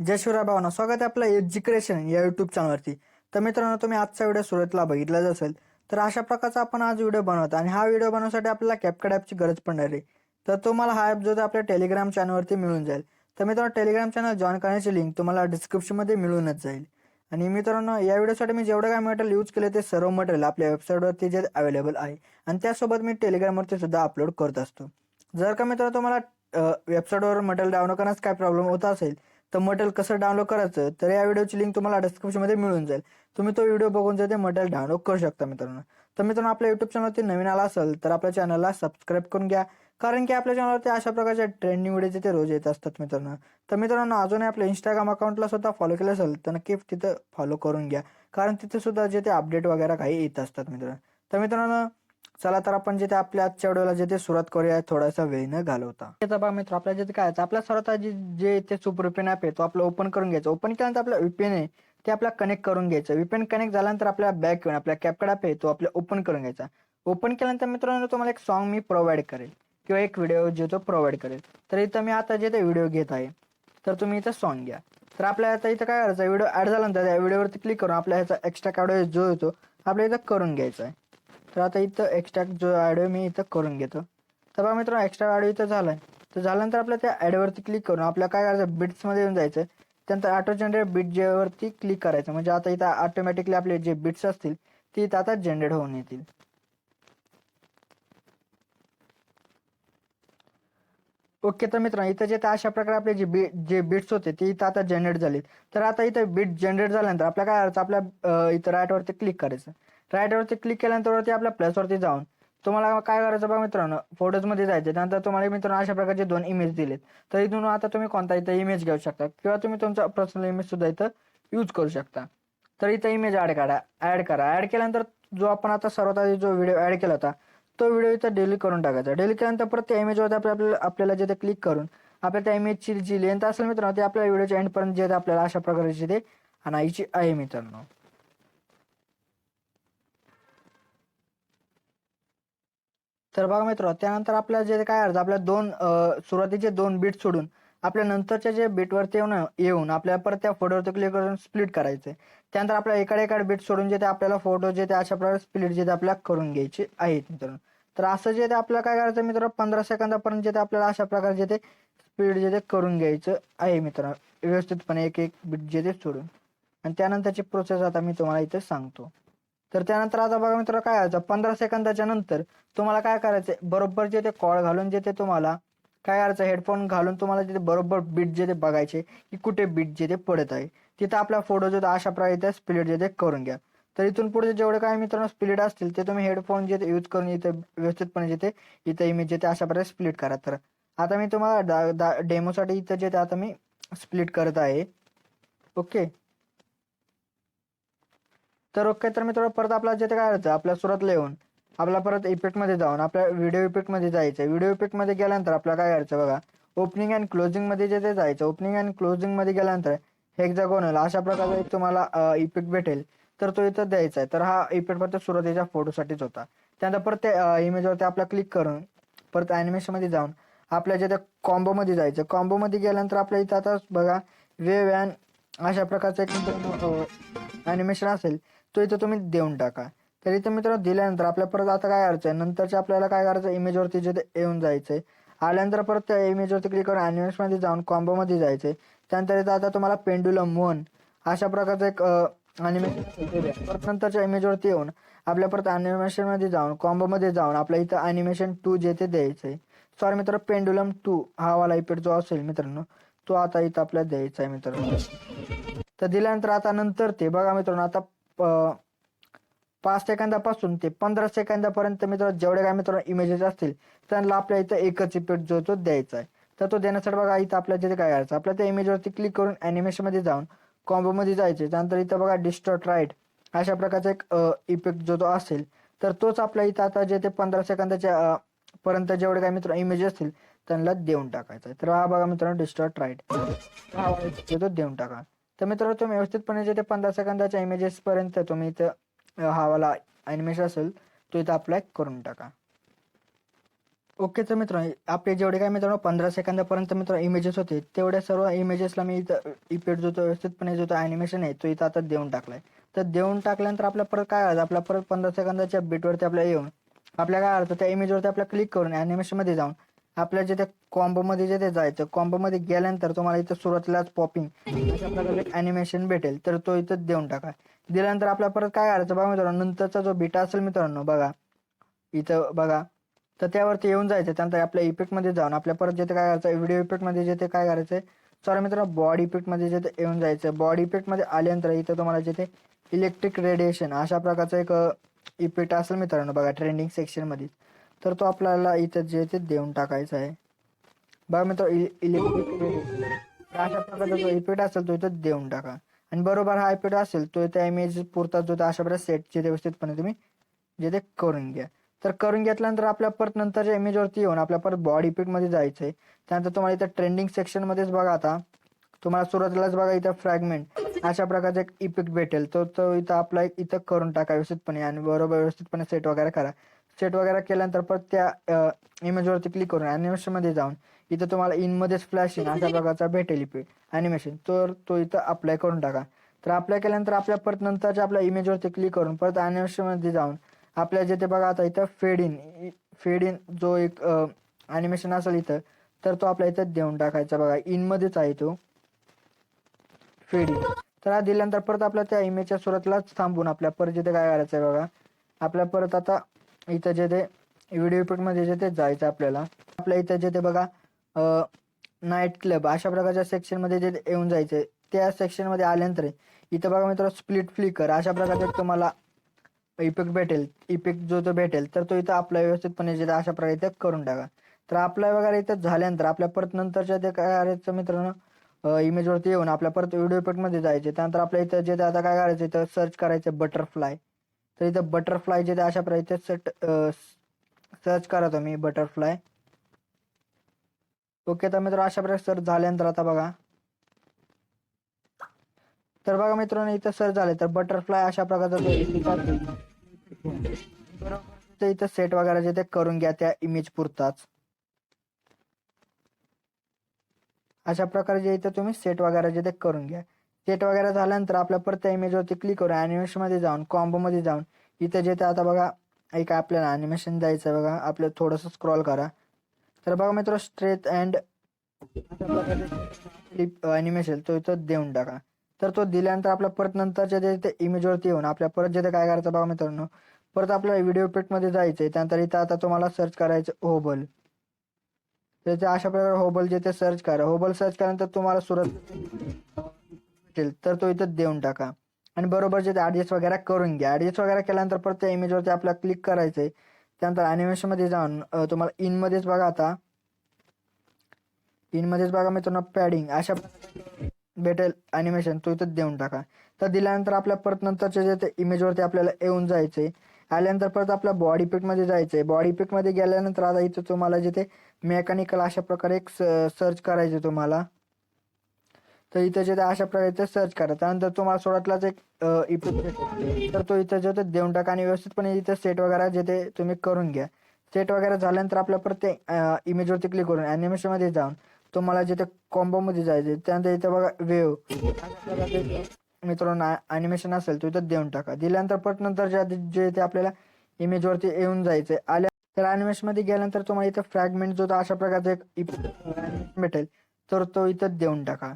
जय शिवराय भावना स्वागत आहे आपलं एज्युकेशन या युट्यूब चॅनलवरती तर मित्रांनो तुम्ही आजचा व्हिडिओ सुरुवातीला बघितलाच असेल तर अशा प्रकारचा आपण आज व्हिडिओ बनवतो आणि हा व्हिडिओ बनवण्यासाठी आपल्याला कॅपकड ॲपची गरज पडणार आहे. तर तुम्हाला हा ॲप जो आहे आपल्या टेलिग्राम चॅनलवरती मिळून जाईल. तर मित्रांनो टेलिग्राम चॅनल जॉईन करण्याची लिंक तुम्हाला डिस्क्रिप्शनमध्ये मिळूनच जाईल. आणि मित्रांनो या व्हिडिओसाठी मी जेवढं काय मटेरियल यूज केले ते सर्व मटेरियल आपल्या वेबसाईटवरती जे अवेलेबल आहे आणि त्यासोबत मी टेलिग्रामवरती सुद्धा अपलोड करत असतो. जर का मित्रांनो तुम्हाला वेबसाईटवर मटेरियल डाउनलोड करण्यास काय प्रॉब्लेम होत असेल तर मटेरियल कसं डाउनलोड करायचं तर या व्हिडिओची लिंक तुम्हाला डिस्क्रिप्शनमध्ये मिळून जाईल. तुम्ही तो व्हिडिओ बघून जे ते मटेरियल डाउनलोड करू शकता मित्रांनो. तर मित्रांनो आपल्या युट्यूब चॅनलवरती नवीन आला असेल तर आपल्या चॅनलला सबस्क्राईब करून घ्या. कारण की आपल्या चॅनलवरती अशा प्रकारच्या ट्रेंडिंग व्हिडिओ ते रोज येत असतात मित्रांनो. तर मित्रांनो अजूनही आपल्या इंस्टाग्राम अकाउंटला सुद्धा फॉलो केलं असेल तर नक्की तिथं फॉलो करून घ्या. कारण तिथे सुद्धा जे ते अपडेट वगैरे काही येत असतात मित्रांनो. तर मित्रांनो चला तर आपण जिथे आपल्या आजच्या व्हिडिओला जिथे सुरुवात करूया थोडासा वेळ न घालवता. त्याचा बघा मित्र आपल्या जिथे काय आपला आपल्या सर्वात जे ते सुपर विपेन ॲप आहे तो आपलं ओपन करून घ्यायचा. ओपन केल्यानंतर आपलं विपेन आहे ते आपला कनेक्ट करून घ्यायचं. विपेन कनेक्ट झाल्यानंतर आपल्या बॅक येऊन आपल्या कॅपकड ॲप आहे तो आपल्या ओपन करून घ्यायचा. ओपन केल्यानंतर मित्रांनो तुम्हाला एक सॉन्ग मी प्रोव्हाइड करेल किंवा एक व्हिडिओ जे तो प्रोव्हाइड करेल. तर इथं मी आता जे ते व्हिडिओ घेत आहे तर तुम्ही इथं सॉन्ग घ्या. तर आपल्या आता इथं काय करायचं व्हिडिओ ॲड झाल्यानंतर त्या व्हिडिओवरती क्लिक करून आपल्या ह्याचा एक्स्ट्रा कार्ड जो येतो आपल्या इथं करून घ्यायचा आहे. तर आता इथं एक्स्ट्रा जो ऑडिओ मी इथं करून घेतो. तर बघा मित्रांनो एक्स्ट्रा ऑडिओ इथं झालाय. तर झाल्यानंतर आपल्या त्या ॲडवरती क्लिक करून आपल्या काय करायचं? बिट्समध्ये येऊन जायचं. त्यानंतर ऑटो जनरेट बीट जेवरती क्लिक करायचं. म्हणजे आता इथं ऑटोमॅटिकली आपले जे बिट्स असतील ती इथं आता जनरेट होऊन येतील. ओके तर मित्रांनो इथं जे ते अशा प्रकारे आपले जे बी जे बिट्स होते ते इथं आता जनरेट झाले तर आता इथं बीट जनरेट झाल्यानंतर आपल्या काय करायचं? आपल्या इथं राईटवरती क्लिक करायचं. राईटवरती क्लिक केल्यानंतर वरती आपल्या प्लसवरती जाऊन तुम्हाला काय करायचं बघा मित्रांनो फोटोजमध्ये जायचं. त्यानंतर तुम्हाला मित्रांनो अशा प्रकारचे दोन इमेज दिलेत. तर इथून आता तुम्ही कोणता इथं इमेज घेऊ शकता किंवा तुम्ही तुमचा पर्सनल इमेज सुद्धा इथं यूज करू शकता. तर इथं इमेज ॲड करा ॲड करा. ॲड केल्यानंतर जो आपण आता सर्वात आधी जो व्हिडिओ ॲड केला होता तो व्हिडिओ इथं डिलीट करून टाकायचा. डिलीट केल्यानंतर परत त्या इमेजवरती आपल्याला आपल्याला जिथे क्लिक करून आपल्या त्या इमेजची जी लेंथ असेल मित्रांनो ते आपल्या व्हिडिओच्या एंडपर्यंत जे आपल्याला अशा प्रकारची ते आणायची आहे मित्रांनो. तर बघा मित्र त्यानंतर आपल्या जे काय अर्ज आपल्या दोन सुरुवातीचे दोन बीट सोडून आपल्या नंतरच्या जे बीटवरती येऊन येऊन आपल्याला परत त्या फोटोवरती क्लिक करून स्प्लिट करायचे. त्यानंतर आपल्या एकाड एकाड बीट सोडून जे ते आपल्याला फोटो जे ते अशा प्रकारे स्प्लिट जे ते आपल्याला करून घ्यायचे आहेत मित्रांनो. तर असं जे ते आपल्याला काय करायचं मित्र पंधरा सेकंदापर्यंत जे ते आपल्याला अशा प्रकारे जे ते स्पीड जे ते करून घ्यायचं आहे मित्रांनो. व्यवस्थितपणे एक एक बीट जे ते सोडून. आणि त्यानंतरची प्रोसेस आता मी तुम्हाला इथे सांगतो. तर त्यानंतर आता बघा मित्र काय व्हायचं पंधरा सेकंदाच्या नंतर तुम्हाला काय करायचं बरोबर जे ते कॉल घालून जे ते तुम्हाला काय करायचं? हेडफोन घालून तुम्हाला तिथे बरोबर बीट जे ते बघायचे की कुठे बीट जे ते पडत आहे. तिथं आपला फोटो जो अशा प्रकारे इथे स्प्लिट जे ते करून घ्या. तर इथून पुढे जेवढे काय मित्रांनो स्प्लिट असतील ते तुम्ही हेडफोन जे यूज करून इथे व्यवस्थितपणे जे ते इथे इमेज जे ते अशा प्रकारे स्प्लिट करा. तर आता मी तुम्हाला डेमोसाठी इथं जे ते आता मी स्प्लिट करत आहे. ओके तर ओके तर मित्र परत आपला जे ते काय करायचं आपल्या सुरातला येऊन आपला परत इफेक्टमध्ये जाऊन आपल्या व्हिडिओ इफेक्टमध्ये जायचं. व्हिडिओ इफेक्टमध्ये गेल्यानंतर आपल्याला काय करायचं बघा ओपनिंग अँड क्लोजिंगमध्ये जे ते जायचं ओपनिंग अँड क्लोजिंगमध्ये गेल्यानंतर हेक्झागोनल अशा प्रकारचा एक तुम्हाला इफेक्ट भेटेल. तर तो इथं द्यायचा आहे. तर हा इफेक्ट फक्त सुरुवातीच्या फोटोसाठीच होता. त्यानंतर परत त्या इमेजवरती आपला क्लिक करून परत ॲनिमेशनमध्ये जाऊन आपल्या जे त्या कॉम्बोमध्ये जायचं कॉम्बोमध्ये गेल्यानंतर आपल्या इथं आता बघा वेव अँड अशा प्रकारचं एक ॲनिमेशन असेल. तो इथं तुम्ही देऊन टाका. तर इथं मित्रांनो दिल्यानंतर आपल्या परत आता काय करायचं आहे? नंतरच्या आपल्याला काय करायचं? इमेजवरती जिथे येऊन जायचं आहे आल्यानंतर परत त्या इमेजवरती क्लिक करून ॲनिमेशनमध्ये जाऊन कॉम्बोमध्ये जायचं आहे त्यानंतर इथं आता तुम्हाला पेंडुलम वन अशा प्रकारचं एक ॲनिमेशन परत नंतरच्या इमेजवरती येऊन आपल्या परत ॲनिमेशनमध्ये जाऊन कॉम्बोमध्ये जाऊन आपल्या इथं ॲनिमेशन टू जे ते द्यायचं आहे सॉरी मित्र पेंडुलम टू हा वाला इपेड जो असेल मित्रांनो तो आता इथं आपल्याला द्यायचा आहे मित्रांनो. तर दिल्यानंतर आता नंतर ते बघा मित्रांनो आता पाच सेकंदापासून ते पंधरा सेकंदापर्यंत मित्र जेवढे काय मित्रांनो इमेजेस असतील त्यांना आपल्या इथं एकच इफेक्ट जो तो द्यायचा आहे. तर तो देण्यासाठी बघा इथं आपल्या तिथे काय करायचं आपल्या त्या इमेजवरती क्लिक करून ॲनिमेशनमध्ये जाऊन कॉम्बोमध्ये जायचे त्यानंतर इथं बघा डिस्टॉट राईट अशा प्रकारचा एक इफेक्ट जो तो असेल तर तोच आपल्या इथं आता जे ते पंधरा सेकंदाच्या पर्यंत जेवढे काय मित्र इमेज असतील त्यांना देऊन टाकायचं आहे. तर हा बघा मित्रांनो डिस्टॉट राईट हा तो देऊन टाका. तर मित्रांनो तुम्ही व्यवस्थितपणे जे ते पंधरा सेकंदाच्या इमेजेस पर्यंत तुम्ही इथं हावाला हा वाला ॲनिमेशन असेल तो इथं अप्लाय करून टाका. ओके तर मित्रांनो आपले जेवढे काय मित्रांनो पंधरा सेकंदापर्यंत मित्र इमेजेस होते तेवढ्या सर्व इमेजेसला मी इथं इफेक्ट जो तो व्यवस्थितपणे जो तो ॲनिमेशन आहे तो इथं आता देऊन टाकलाय. तर देऊन टाकल्यानंतर आपल्या परत काय आलं आपल्या परत पंधरा सेकंदाच्या बीटवरती आपल्या येऊन आपल्या काय आलं त्या इमेजवरती आपल्या क्लिक करून ॲनिमेशनमध्ये जाऊन आपल्या जिथे कॉम्बोमध्ये जिथे जायचं कॉम्बोमध्ये गेल्यानंतर तुम्हाला इथं सुरुवातीलाच पॉपिंग अशा प्रकारचे ॲनिमेशन भेटेल. तर तो इथं देऊन टाका. दिल्यानंतर आपल्या परत काय करायचं बघा मित्रांनो नंतरचा जो बीटा असेल मित्रांनो बघा. इथं बघा. तर त्यावरती येऊन जायचं त्यानंतर आपल्या इफेक्टमध्ये जाऊन आपल्या परत जिथे काय करायचं व्हिडिओ इफेक्टमध्ये जिथे काय करायचं सॉरी मित्रांनो बॉडी इफेक्टमध्ये जिथे येऊन जायचं. बॉडी इफेक्टमध्ये आल्यानंतर इथं तुम्हाला जिथे इलेक्ट्रिक रेडिएशन अशा प्रकारचं एक इफेक्ट असेल मित्रांनो बघा ट्रेंडिंग सेक्शनमध्ये तर तो आपल्याला इथं जे ते देऊन टाकायचा आहे. बघा मित्र इलेक्ट्रिक अशा प्रकारचा जो इफेक्ट असेल तो इथं देऊन टाका. आणि बरोबर हा इफेक्ट असेल तो त्या इमेज पुरता जो अशा प्रकारे सेटचे व्यवस्थितपणे तुम्ही जे ते करून घ्या. तर करून घेतल्यानंतर आपल्या परत नंतरच्या इमेजवरती येऊन आपल्या परत बॉडी इफेक्टमध्ये जायचं आहे. त्यानंतर तुम्हाला इथं ट्रेंडिंग सेक्शनमध्येच बघा आता. तुम्हाला सुरुवातीलाच बघा इथं फ्रॅगमेंट अशा प्रकारचा एक इफेक्ट भेटेल. तो तो इथं आपला एक इथं करून टाका व्यवस्थितपणे आणि बरोबर व्यवस्थितपणे सेट वगैरे करा. सेट वगैरे केल्यानंतर परत त्या इमेजवरती क्लिक करून ॲनिमेशनमध्ये जाऊन इथं तुम्हाला इनमध्येच फ्लॅशिंग अशा प्रकारचा भेटेल ॲनिमेशन तर तो इथं अप्लाय करून टाका. तर अप्लाय केल्यानंतर आपल्या परत नंतरच्या आपल्या इमेजवरती क्लिक करून परत ॲनिमेशनमध्ये जाऊन आपल्या जिथे बघा आता इथं फेड इन फेड इन जो एक ॲनिमेशन असेल इथं तर तो आपल्या इथं देऊन टाकायचा बघा. इनमध्येच आहे तो. फेड इन तर हा दिल्यानंतर परत आपल्या त्या इमेजच्या सुरुवातीलाच थांबून आपल्या परत जिथे काय करायचं आहे बघा. आपल्या परत आता इथं जे ते व्हिडिओ इफेक्टमध्ये ते जायचं आपल्याला आपल्या इथं जे ते बघा नाईट क्लब अशा प्रकारच्या सेक्शनमध्ये जे येऊन जायचं त्या सेक्शनमध्ये आल्यानंतर इथं बघा मित्र स्प्लिट फ्लिकर अशा प्रकारचे तुम्हाला इफेक्ट भेटेल इफेक्ट जो तो भेटेल तर तो इथं आपला व्यवस्थितपणे जे अशा प्रकारे इथं करून टाका. तर आपल्या वगैरे इथं झाल्यानंतर आपल्या परत नंतरच्या ते काय करायचं मित्रांनो इमेजवरती येऊन आपल्या परत व्हिडिओ इफेक्टमध्ये जायचे. त्यानंतर आपल्या इथं जे आता काय करायचं इथं सर्च करायचं बटरफ्लाय तर इथं बटरफ्लाय जे अशा प्रकारे सेट सर्च करा तुम्ही बटरफ्लाय ओके तर मित्र अशा प्रकारे सर्च झाल्यानंतर आता बघा. तर बघा मित्रांनो इथं सर्च झाले. तर बटरफ्लाय अशा प्रकारचा जो इथं सेट वगैरे जे ते करून घ्या त्या इमेज पुरताच. अशा प्रकारे जे इथं तुम्ही सेट वगैरे जे ते करून घ्या. सेट वगैरे झाल्यानंतर आपल्या परत त्या इमेजवरती क्लिक करू. ॲनिमेशनमध्ये जाऊन कॉम्बोमध्ये जाऊन. इथं जे ते आता बघा एक आपल्याला ॲनिमेशन जायचं बघा. आपलं थोडंसं स्क्रॉल करा. तर बघा मित्र स्ट्रेथ अँड ॲनिमेशन तो इथं देऊन टाका. तर तो दिल्यानंतर आपल्या परत नंतरच्या जे ते इमेजवरती येऊन आपल्या परत जे काय करायचं बघा मित्रांनो. परत आपल्याला व्हिडिओ पेटमध्ये जायचं आहे त्यानंतर इथं आता तुम्हाला सर्च करायचं होबल तर ते अशा प्रकारे होबल जे ते सर्च करा. होबल सर्च केल्यानंतर तुम्हाला सुरत भेटेल तर तो इथं देऊन टाका. आणि बरोबर जे ते ॲडजस्ट वगैरे करून घ्या. ॲडजस्ट वगैरे केल्यानंतर परत त्या इमेजवरती आपल्याला क्लिक करायचं आहे त्यानंतर ॲनिमेशनमध्ये जाऊन तुम्हाला इनमध्येच बघा आता. इनमध्येच बघा मित्रांनो पॅडिंग अशा भेटेल ॲनिमेशन तो इथं देऊन टाका. तर दिल्यानंतर आपल्या परत नंतरच्या जे ते इमेजवरती आपल्याला येऊन जायचंय आल्यानंतर परत आपल्या बॉडी पिकमध्ये जायचंय. बॉडी पिकमध्ये गेल्यानंतर आता इथं तुम्हाला जिथे मेकॅनिकल अशा प्रकारे एक सर्च करायचे तुम्हाला. तर इथं जे अशा प्रकारे ते सर्च करा. त्यानंतर तुम्हाला सोडातलाच एक इफेक्ट तर तो इथं जे देऊन टाका आणि व्यवस्थितपणे इथं सेट वगैरे जे ते तुम्ही करून घ्या. सेट वगैरे झाल्यानंतर आपल्या प्रत्येक इमेजवरती क्लिक करून ॲनिमेशनमध्ये जाऊन तुम्हाला जिथे कॉम्बोमध्ये जायचे त्यानंतर इथं बघा वेव मित्रांनो ॲनिमेशन असेल तो इथं देऊन टाका. दिल्यानंतर परत नंतर जे ते आपल्याला इमेजवरती येऊन जायचंय आल्या तर ॲनिमेशनमध्ये गेल्यानंतर तुम्हाला इथं फ्रॅगमेंट जो अशा प्रकारचा एक भेटेल. तर तो इथं देऊन टाका.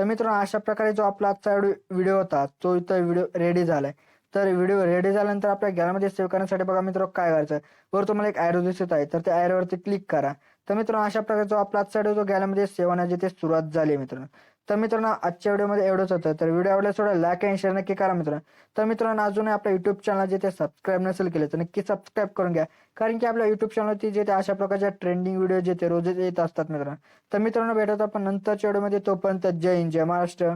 तर मित्रांनो अशा प्रकारे जो आपला आजचा व्हिडिओ होता तो इथं व्हिडिओ रेडी झालाय. तर व्हिडिओ रेडी झाल्यानंतर आपल्या गॅलरीमध्ये सेव्ह करण्यासाठी बघा मित्र काय करायचं वर तुम्हाला एक ॲरो दिसत आहे तर त्या ॲरोवरती क्लिक करा. तर मित्रांनो अशा प्रकारे जो आपला आजचा व्हिडिओ गॅलमध्ये सेवन आहे ते सुरुवात झाली मित्रांनो. तर मित्रांनो आजच्या व्हिडिओमध्ये एवढंच होतं. तर व्हिडिओ आवडला थोडा लाईक आणि शेअर नक्की करा मित्रांनो. तर मित्रांनो अजूनही आपल्या युट्यूब चॅनल जे ते सबस्क्राईब नसेल केले तर नक्की सबस्क्राईब करून घ्या. कारण की आपल्या युट्यूब चॅनलवरती जे ते अशा प्रकारच्या ट्रेंडिंग व्हिडिओ जे ते रोजच येत असतात मित्रांनो. तर मित्रांनो भेटत आपण नंतरच्या व्हिडिओमध्ये. तोपर्यंत जय हिंद जय महाराष्ट्र.